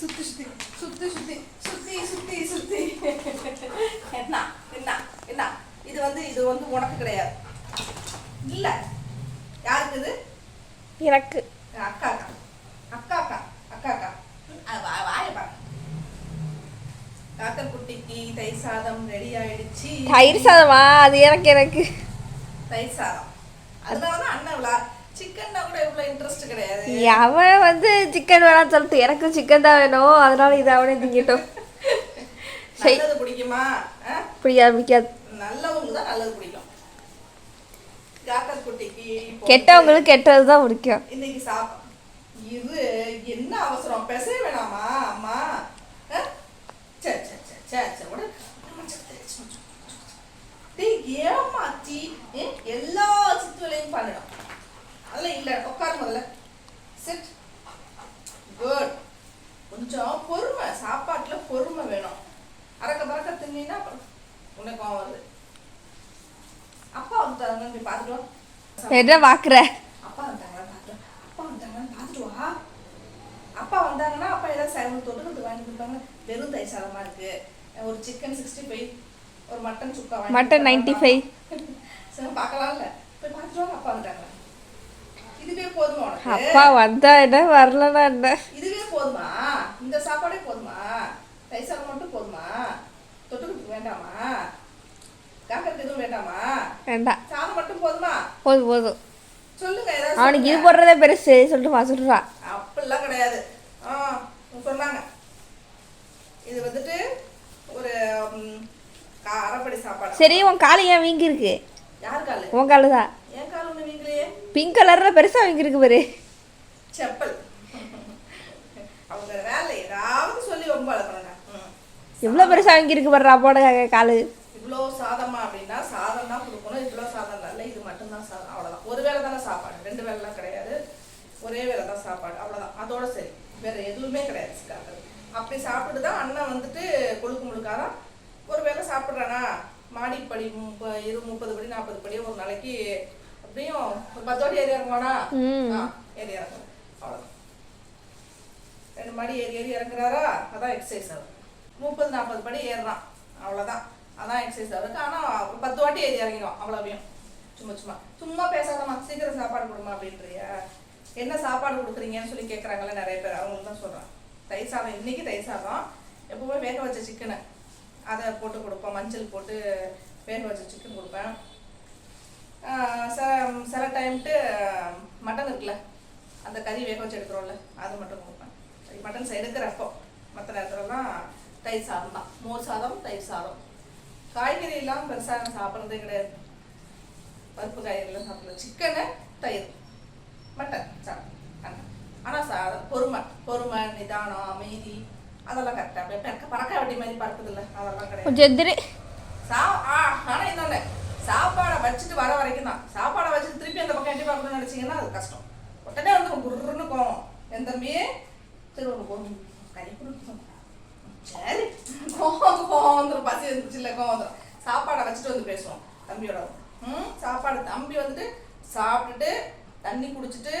சுத்தி சுத்தி சுத்தி சுத்தி சுத்தி. சுத்தி சுத்தி என்ன என்ன என்ன? இது வந்து இது வந்து உனக்கு கிடையாது. இல்ல. யாருக்கு இது? எனக்கு. அக்கா அக்கா அக்கா அக்கா அக்கா அக்கா குட்டிக்கு தயிர் சாதம் ரெடி ஆயிடுச்சு. தயிர் சாதமா? அது எனக்கு எனக்கு. தயிர் சாதம். அதனால தான் அண்ணன் விழா அவன் வந்து சிக்கன் வேணாம்னு சொல்லிட்டு எனக்கு சிக்கன் தான் வேணும். அதனால இதை அவனே திங்கிட்டோம். பிடிக்குமா? பிடிக்காது தான் நல்லது பிடிக்கும். கெட்டவங்களுக்கு கெட்டது தான் பிடிக்கும். இன்னைக்கு இது என்ன அவசரம்? பேசவே வேணாமா அம்மா ஆ? சரி சரி சரி சரி சரி உடனே அம்மா, சரி, சரி, சரி, சரி. டேய் ஏமாத்தி ஏ, எல்லா சித்து வேலையும் பண்ணிடும் அதெல்லாம் இல்லை உட்காரு முதல்ல. சிட் குட் கொஞ்சம் பொறுமை சாப்பாட்டுல பொறுமை வேணும். அறக்க பறக்க தின்னா உனக்கு கோவம் வருது. அப்பா வந்து போய் பார்த்துட்டு என்ன பார்க்குற? அப்பா வந்தாங்களா பார்த்து அப்பா வந்தாங்களான்னு பார்த்துட்டு வா. அப்பா வந்தாங்கன்னா அப்பா ஏதாவது சேவல் தொட்டுக்கிட்டு வாங்கி கொடுப்பாங்க. வெறும் தயிர் சாதமா இருக்கு. ஒரு சிக்கன் சிக்ஸ்டி ஃபைவ் ஒரு mutton chukka mutton ninety five சரி பார்க்கலாம்ல. போய் பார்த்துட்டு வாங்க அப்பா வந்தாங்களா? இதுவே போதுமா அப்பா வந்தா என்ன? வரலன்னா என்ன? இதுவே போதுமா? இந்த சாப்பாடே போதுமா? தயிர் மட்டும் போதுமா? தொட்டுக்கிட்டு வேண்டாமா? காக்கருக்கு எதுவும் வேண்டாமா? வேண்டாம். சாதம் மட்டும் போதுமா? போதும் போதும். சொல்லுங்க ஏதாவது அவனுக்கு இது. போடுறதே பெருசு சொல்லிட்டு மா சொல்றான் அப்படிலாம் கிடையாது. ஆ சொன்னாங்க. இது வந்துட்டு ஒரு அரைப்படி சாப்பாடு. சரி உன் காலு ஏன் வீங்கி இருக்கு யார் காலு? உன் காலு தான் என் கால் ஒன்று வீங்கலையே பிங்க் கலர்ல பெருசா வீங்கி இருக்கு பாரு. செப்பல். அவங்க வேலை ஏதாவது சொல்லி ரொம்ப. எவ்வளோ பெருசா வீங்கி இருக்கு பாரு அப்பாவோட காலு. இவ்வளோ சாதமா அப்படின்னா சாதம் தான் கொடுக்கணும் இவ்வளோ சாதம் இல்லை இது மட்டும்தான் சாதம் அவ்வளோதான் ஒரு வேளை தானே சாப்பாடு ரெண்டு வேளைலாம் கிடையாது. ஒரே வேளை தான் சாப்பாடு அவ்வளோதான் அதோட சரி வேற எதுவுமே கிடையாது அப்படி சாப்பிட்டு தான் அண்ணன் வந்துட்டு கொழுக்கு முழுக்காதான் ஒரு வேளை சாப்பிட்றானா? மாடிப்படி முப்ப இரு முப்பது படி நாற்பது படி ஒரு நாளைக்கு அப்படியும் ஒரு பத்து வாட்டி ஏறி இறங்குவானா? ஏறி இறங்கும் அவ்வளோதான் ரெண்டு மாடி ஏறி ஏறி இறங்குறாரா? அதான் எக்ஸசைஸ் ஆகும் முப்பது நாற்பது படி ஏறுறான். அவ்வளோதான் அதான் எக்ஸசைஸ் ஆகுது ஆனால் பத்து வாட்டி ஏறி இறங்கிடும் அவ்வளோவையும். சும்மா சும்மா. சும்மா பேசாதம்மா. சீக்கிரம் சாப்பாடு கொடுமா அப்படின்றியா. என்ன சாப்பாடு கொடுக்குறீங்கன்னு சொல்லி கேட்குறாங்கல்ல நிறைய பேர். அவங்களுக்கு தான் சொல்கிறேன் தயிர் சாதம். இன்னைக்கு தயிர் சாதம். எப்பவுமே வேக வச்ச சிக்கனை அதை போட்டு கொடுப்போம். மஞ்சள் போட்டு வேக வச்ச சிக்கன் கொடுப்பேன். சில சில டைம்ட்டு மட்டன் இருக்குல்ல அந்த கறி வேக வச்சு எடுக்கிறோம்ல அது மட்டும் கொடுப்பேன் சரி மட்டன் எடுக்கிறப்போ மற்ற நேரத்துலலாம் தயிர் சாதம் தான். மோர் சாதம் தயிர் சாதம். காய்கறி எல்லாம் பெருசாக சாப்பிட்றதே கிடையாது. பருப்பு காய்கறிலாம் சாப்பிடல. சிக்கனு தயிர் மட்டன் சாப்பிடும் ஆனால் சாதம் பொறுமை பொறுமை நிதானம் அமைதி அதெல்லாம் கரெக்டாக அப்படியே பறக்க வட்டி மாதிரி பறக்குதுல்ல அதெல்லாம் கிடையாது. சா ஆ ஆனா இன்னொன்னு சாப்பாடை வச்சுட்டு வர வரைக்கும் தான். சாப்பாடை வச்சுட்டு திருப்பி அந்த பக்கம் எட்டி பார்க்கணும்னு நினச்சிங்கன்னா அது கஷ்டம். உடனே வந்து குருன்னு கோவம். என் தம்பியே சரி ஒரு ஒரு கறி கொடுக்கும் சரி. கோவம் கோவம் வந்துடும் பசி வந்துச்சு இல்லை கோவம் வந்துடும் சாப்பாடை வச்சுட்டு வந்து பேசுவோம் தம்பியோட ம்? சாப்பாடு தம்பி வந்துட்டு சாப்பிட்டுட்டு தண்ணி குடிச்சிட்டு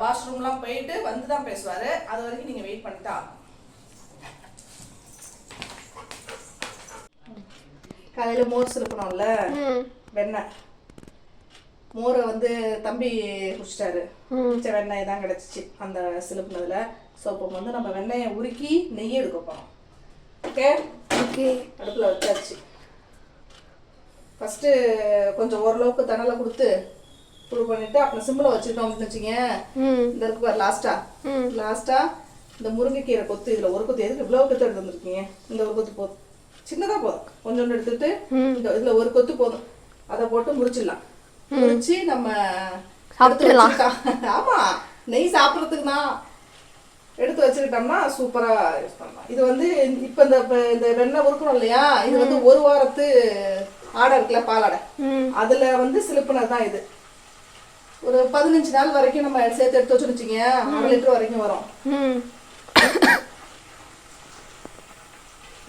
வாஷ்ரூம்லாம் போயிட்டு வந்து தான் பேசுவார். அது வரைக்கும் நீங்கள் வெயிட் பண்ணிட்டு ஆகும் காலையில் மோர் சிலுக்கணும்ல வெண்ணெய். மோரை வந்து தம்பி குடிச்சிட்டாரு. குடிச்ச வெண்ணெய் தான் கிடச்சிச்சு அந்த சிலுப்புனதுல. ஸோ இப்போ வந்து நம்ம வெண்ணெயை உருக்கி நெய் எடுக்க போகிறோம் ஓகே? ஓகே. அடுப்பில் வச்சாச்சு. ஃபஸ்ட்டு கொஞ்சம் ஓரளவுக்கு தணலை கொடுத்து புழு பண்ணிட்டு அப்புறம் சிம்மில் வச்சுக்கிட்டோம் அப்படின்னு வச்சுங்க இந்த இருக்கு பாரு லாஸ்டா லாஸ்டா இந்த முருங்கைக்கீரை கொத்து இதுல ஒரு கொத்து எதுக்கு இவ்வளவு கொத்து எடுத்து வந்திருக்கீங்க? இந்த ஒரு கொத்து போதும் சின்னதா போதும். கொஞ்சோண்டு எடுத்துட்டு இந்த இதுல ஒரு கொத்து போதும். அதை போட்டு முடிச்சிடலாம் முடிச்சு நம்ம சாப்பிட்டுடலாம். எடுத்து வச்சுக்கிட்டா- ஆமா நெய் சாப்பிட்றதுக்கு தான் எடுத்து வச்சுக்கிட்டோம்னா சூப்பரா யூஸ் பண்ணலாம். இது வந்து இப்ப இந்த இந்த வெண்ணெய் உருக்கணும் இல்லையா? இது வந்து ஒரு வாரத்து ஆடை இருக்குல்ல பாலாடை அதுல வந்து சிலுப்புனது தான் இது. ஒரு பதினஞ்சு நாள் வரைக்கும் நம்ம சேர்த்து எடுத்து வச்சு வச்சுங்க அரை லிட்டர் வரைக்கும் வரும்.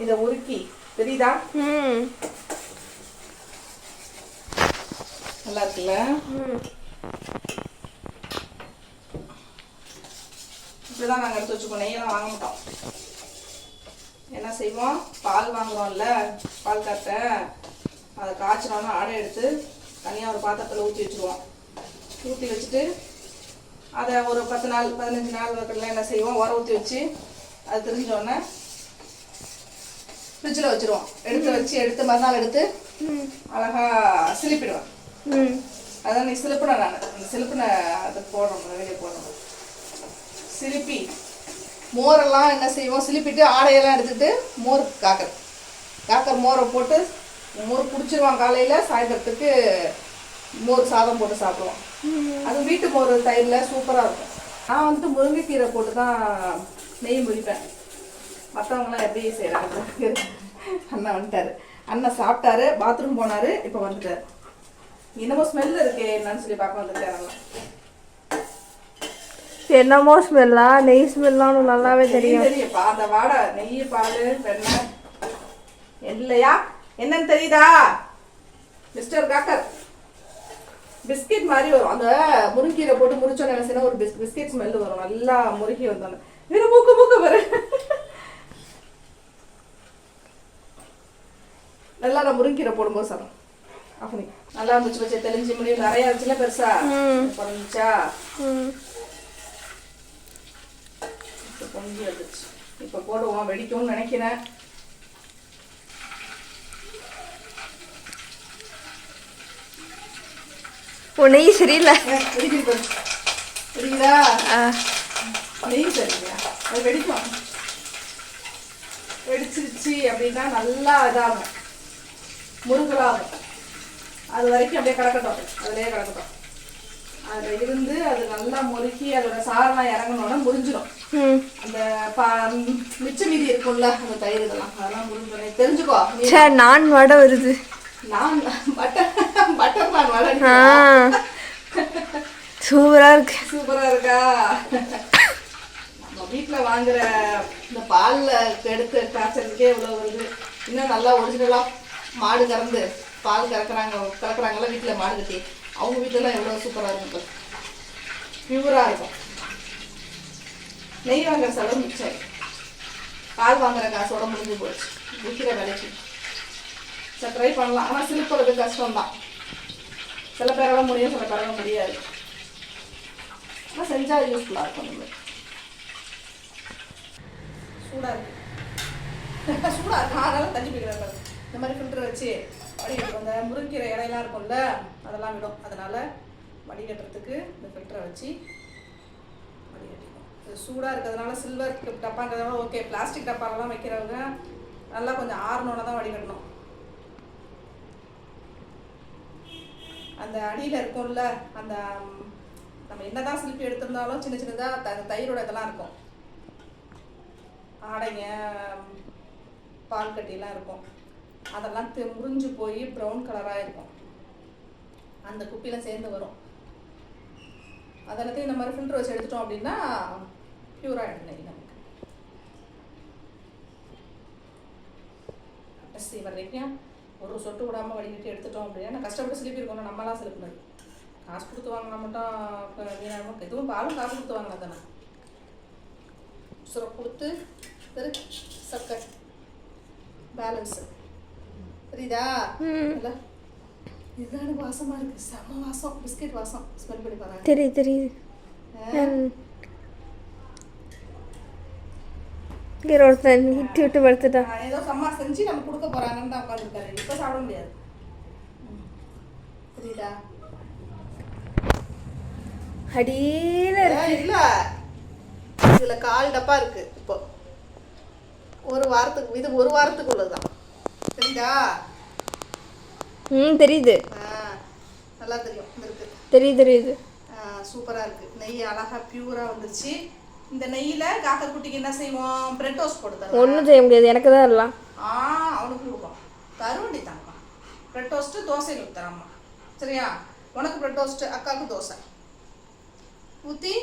இதை உருக்கி தெரியுதா? நல்லா இருக்குல்ல? இப்படிதான் நாங்கள் எடுத்து வச்சுக்கோம். நெய்யெல்லாம் வாங்க மாட்டோம். என்ன செய்வோம்? பால் வாங்குறோம்ல பால் கட்டை அதை காய்ச்சினோன்னா ஆடை எடுத்து தனியாக ஒரு பாத்திரத்தில் ஊற்றி வச்சுருவோம். ஊற்றி வச்சுட்டு அதை ஒரு பத்து நாள் பதினஞ்சு நாள் வரைக்கும் என்ன செய்வோம்? உரம் ஊற்றி வச்சு அது தெரிஞ்சோடனே ஃப்ரிட்ஜில் வச்சுருவோம். எடுத்து வச்சு எடுத்து மறுநாள் எடுத்து அழகா சிலிப்பிடுவேன் அதான் நீ சிலுப்பின நான். அந்த சிலுப்பின அது போடுறோம் வெளியே போடுறோம் சிலிப்பி. மோரெல்லாம் என்ன செய்வோம்? சிலிப்பிட்டு ஆடையெல்லாம் எடுத்துட்டு மோர் காக்கர். காக்கர் மோரை போட்டு மோர் குடிச்சிருவான் காலையில் சாயந்தரத்துக்கு மோர் சாதம் போட்டு சாப்பிடுவோம். அது வீட்டு மோர் தயிரில் சூப்பராக இருக்கும். நான் வந்துட்டு முருங்கைக்கீரை போட்டு தான் நெய் முறிப்பேன். மற்றவங்களாம் எப்படி செய்கிறாங்க அண்ணன் வந்துட்டாரு. அண்ணன் சாப்பிட்டாரு பாத்ரூம் போனாரு இப்போ வந்துட்டாரு. என்னமோ ஸ்மெல் இருக்கே என்னன்னு சொல்லி பார்க்க வந்துட்டாரு அண்ணன். என்னமோ ஸ்மெல்லா நெய் ஸ்மெல்லாம் நல்லாவே தெரியும். தெரியும்ப்பா. அந்த வாடை நெய் பால் வெண்ணெய் இல்லையா? என்னன்னு தெரியுதா? Mister cocker. பிஸ்கெட் மாதிரி வரும். அந்த முருங்கீரை போட்டு முறிச்சோன்னு என்ன செய்யணும் ஒரு பிஸ் பிஸ்கெட் ஸ்மெல் வரும். நல்லா முருகி வந்தோன்னு மூக்கு மூக்கு வரு நல்லா நான் முருங்கீரை போடும்போது சார் அப்படி நல்லா இருந்துச்சு வச்சு தெளிஞ்சு முடியும். நிறைய இருந்துச்சுல பெருசா? இப்போ பொங்கி வந்துச்சு. இப்போ போடுவோம். வெடிக்கும்னு நினைக்கிறேன். உன் நெய் சரியில்லை. ஏ, வெடிக்குது பாரு. வெடிக்குதா? ஆ. நெய் சரிங்க அது வெடிக்கும். வெடிச்சிருச்சு அப்படின்னா நல்லா இதாகும். முருகலாகும் அது வரைக்கும் அப்படியே கிடக்கட்டும் அதுலயே கிடக்கட்டும் அதில் இருந்து அது நல்லா முறுக்கி அதோட சாரெல்லாம் இறங்கணுன்னா முறிஞ்சிடும். அந்த பா மிச்ச மீதி இருக்கும்ல அந்த தயிர் இதெல்லாம் அதெல்லாம் முறிஞ்சிடும். தெரிஞ்சுக்கோ. சே நான் வடை வருது. நான் பட்டர் பட்டர் நான் ஆ. சூப்பராக இருக்கு. சூப்பரா இருக்கா? நம்ம வீட்ல வாங்குற இந்த பால்ல எடுத்து காய்ச்சறதுக்கே இவ்வளவு வருது. இன்னும் நல்லா ஒரிஜினலா மாடு கறந்து பால் கறக்குறாங்க கறக்குறாங்கல்ல வீட்டில் மாடு கட்டி. அவங்க வீட்டிலலாம் எவ்வளோ சூப்பராக இருக்கும் பியூராக இருக்கும். நெய் வாங்குற செலவு மிச்சம். பால் வாங்குற காசோட முடிஞ்சு போச்சு. விற்கிற விலைக்கு. சார் ட்ரை பண்ணலாம். ஆனால் சிலுப்புறது கஷ்டம்தான். சில பேரால முடியும் சில பேரால முடியாது. ஆனால் செஞ்சால் யூஸ்ஃபுல்லாக இருக்கும் நம்ம சூடாக இருக்கு. சூடாக இருக்கும் அதனால தண்ணி பிடிக்கிறாங்க இந்த மாதிரி ஃபில்டர் வச்சு வடிகட்டு அந்த முருங்கீரை இலையெல்லாம் இருக்கும்ல அதெல்லாம் விடும். அதனால் வடிகட்டுறதுக்கு இந்த ஃபில்டரை வச்சு வடிகட்டிடும் இது சூடாக இருக்கிறதுனால சில்வர் டப்பாங்கிறதுனால ஓகே பிளாஸ்டிக் டப்பாலெலாம் வைக்கிறவங்க நல்லா கொஞ்சம் ஆறணுன்னு தான் வடிகட்டணும் அந்த அடியில் இருக்கும்ல அந்த நம்ம நம்ம என்னதான் சிலிப்பி எடுத்திருந்தாலும் சின்ன சின்னதாக த தயிரோட இதெல்லாம் இருக்கும். ஆடைங்க பால் கட்டிலாம் இருக்கும். அதெல்லாம் முறிஞ்சு போய் ப்ரௌன் கலராக இருக்கும். அந்த குப்பியில் சேர்ந்து வரும். அதெல்லாத்தையும் இந்த மாதிரி ஃபில்டர் வச்சு எடுத்துட்டோம் அப்படின்னா பியூராக நெய் நமக்கு. கடைசி வர்றீங்க ஒரு சொட்டு விடாமல் வடிகட்டி எடுத்துட்டோம் அப்படின்னா நான் கஷ்டப்பட்டு சிலிப்பி இருக்கணும் நம்மலாம் சிலிப்பினது. காசு கொடுத்து வாங்கினா மட்டும் வீணாகும். வீணாக எதுவும் பாலும் காசு கொடுத்து வாங்கினா தானே. சுரம் கொடுத்து சரி சக்கரை பேலன்ஸு புரியுதா? இதுதான் வாசமா இருக்கு. செம்ம வாசம். பிஸ்கெட் வாசம். ஸ்மெல் பண்ணி பாருங்க. தெரியுது தெரியுது. இங்கே ஒருத்தன் இட்டு விட்டு படுத்துட்டான் ஏதோ அம்மா செஞ்சு நம்ம கொடுக்க போறாங்கன்னு தான் உட்காந்துருக்காரு இப்போ சாப்பிட முடியாது. புரியுதா? அடியில் இல்ல. இதுல கால் டப்பா இருக்கு. இப்போ. ஒரு வாரத்துக்கு இது ஒரு வாரத்துக்கு உள்ளதுதான் தெரியுதா ம் தெரியுது. நல்லா தெரியும். இருக்கு. தெரியுது தெரியுது. சூப்பராக இருக்குது நெய் அழகா பியூராக வந்துருச்சு. இந்த நெய்யில் காக்கா குட்டிக்கு என்ன செய்வோம்? பிரெட் டோஸ்ட் போட்டு ஒன்றும் செய்ய முடியாது. எனக்கு தான் எல்லாம் ஆ அவனுக்கு கொடுப்போம். தருவண்டி தாங்கம்மா பிரெட் டோஸ்ட்டு தோசையில் ஊற்றுறாம்மா சரியா? உனக்கு பிரெட் டோஸ்ட்டு அக்காவுக்கு தோசை. ஊற்றி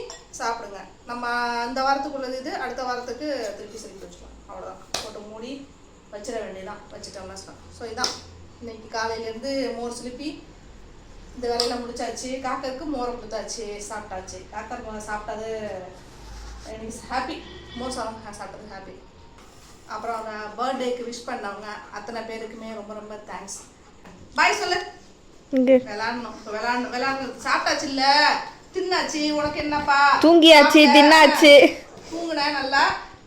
சாப்பிடுங்க. நம்ம அந்த வாரத்துக்குள்ளது இது அடுத்த வாரத்துக்கு திருப்பி செஞ்சு வச்சுக்கலாம். அவ்வளோதான் போட்டு மூடி வச்சிட வேண்டியதான் வச்சுட்டோம்னா ஸோ இதான். இன்னைக்கு காலையிலேருந்து மோர் சிலிப்பி இந்த வேலையெல்லாம் முடிச்சாச்சு. காக்கருக்கு மோரை கொடுத்தாச்சு சாப்பிட்டாச்சு. காக்கர் மோரை சாப்பிட்டது எனக்கு ஹாப்பி மோசம் சாப்பிட்டது ஹாப்பி அப்புறம் பர்த்டேக்கு விஷ் பண்ணவங்க அத்தனை பேருக்குமே ரொம்ப ரொம்ப தேங்க்ஸ் பாய் சொல்லு. விளாடணும். விளாடணும். விளாடணும். சாப்பிட்டாச்சு இல்ல. தின்னாச்சு. உனக்கு என்னப்பா? தூங்கியாச்சு சாப்பிட்ட? தின்னாச்சு. தூங்குனேன் நல்லா.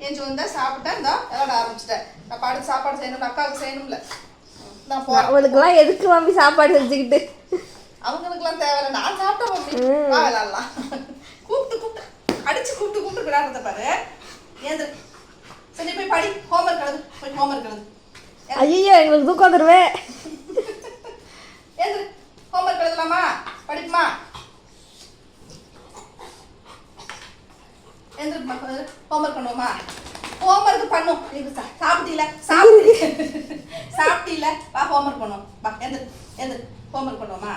எஞ்சி வந்தா சாப்பிட்டேன் இந்த விளாட ஆரம்பிச்சிட்டேன் நான் பாடு சாப்பாடு செய்யணும் அக்காவுக்கு செய்யணும்ல. நான் போறேன். அவளுக்குலாம் எதுக்கு மம்மி சாப்பாடு செஞ்சுக்கிட்டு? அவங்களுக்குலாம் தேவையில்ல. நான் சாப்பிட்டேன் மம்மி. வா விளாடலாம் கூப்பிட்டு கூப்பிட்டு. அடிச்சு கூப்பிட்டு கூப்பிட்டு விளையாடுறத பாரு. ஏந்து. சரி போய் படி. ஹோம்ஒர்க் எழுது. போய் ஹோம்ஒர்க் எழுது. ஐயோ எங்களுக்கு தூக்கம் வந்துருவே ஏந்து. ஹோம்ஒர்க் எழுதலாமா? படிப்புமா? எந்திருக்குமா ஹோம்ஒர்க் பண்ணுவோமா? ஹோம்ஒர்க் பண்ணும். சாப்பிட்டீல? சாப்பிட்டு சாப்பிட்டீல? வா ஹோம்ஒர்க் பண்ணுவோம். வா எந்திரு எந்திரு ஹோம்ஒர்க் பண்ணுவோமா?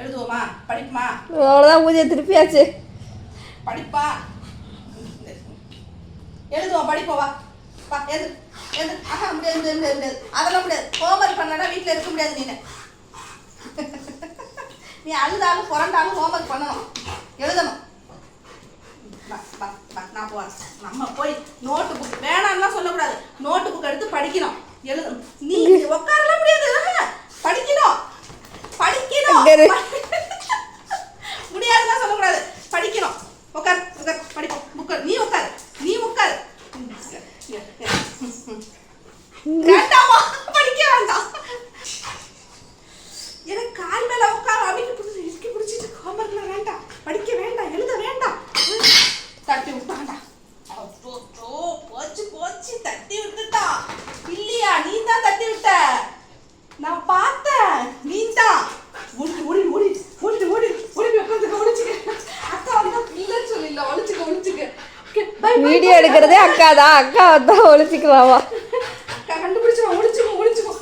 எழுதுவோமா? படிப்புமா? அவ்வளோதான் பூஜை திருப்பியாச்சு. படிப்பா? எழுதுவோம் படிப்போம் வா. வா எது எது ஆஹா முடியாது முடியாது முடியாது முடியாது. அதெல்லாம் முடியாது. ஹோம்ஒர்க் பண்ணனா வீட்டில் இருக்க முடியாது நீனு. நீ அழுதாலும் புரண்டாலும் ஹோம்ஒர்க் பண்ணணும் எழுதணும். நான் போகிறேன் நம்ம போய் நோட்டு புக் வேணாம்லாம் சொல்லக்கூடாது. நோட்டு புக் எடுத்து படிக்கணும். எழுதணும் நீ உட்காரலாம் முடியாது. படிக்கணும். படிக்கணும் அங்க இரு. முடியாதுலாம் சொல்லக்கூடாது படிக்கணும் உட்கார் உட்கார் படிப்போம் புக்கர் நீ உட்கார் நீ உட்கார் வேண்டாமா படிக்க வேண்டாம் எனக்கு கால் மேல உட்கார அமைக்க பிடிச்சி இறுக்கி பிடிச்சிட்டு ஹோம்ஒர்க்ல வேண்டாம் படிக்க வேண்டாம் எழுத வேண்டாம் தட்டி விட்டாண்டா அச்சோ போச்சு போச்சு தட்டி விட்டுட்டா இல்லையா நீ தான் தட்டி விட்ட நான் பார்த்தேன் நீ தான் ஓடி ஓடி ஓடி ஓடி ஓடி ஓடி உட்காந்து ஒளிச்சுக்க அக்கா வந்தா இல்லைன்னு சொல்லிடல ஒளிச்சுக்க ஒளிச்சுக்க Okay, bye, bye, வீடியோ எடுக்கிறதே அக்கா தான் அக்கா வந்தா ஒழிச்சிக்கலாமா அக்கா கண்டுபிடிச்சு ஒளிச்சுக்கோ ஒளிச்சுக்கோ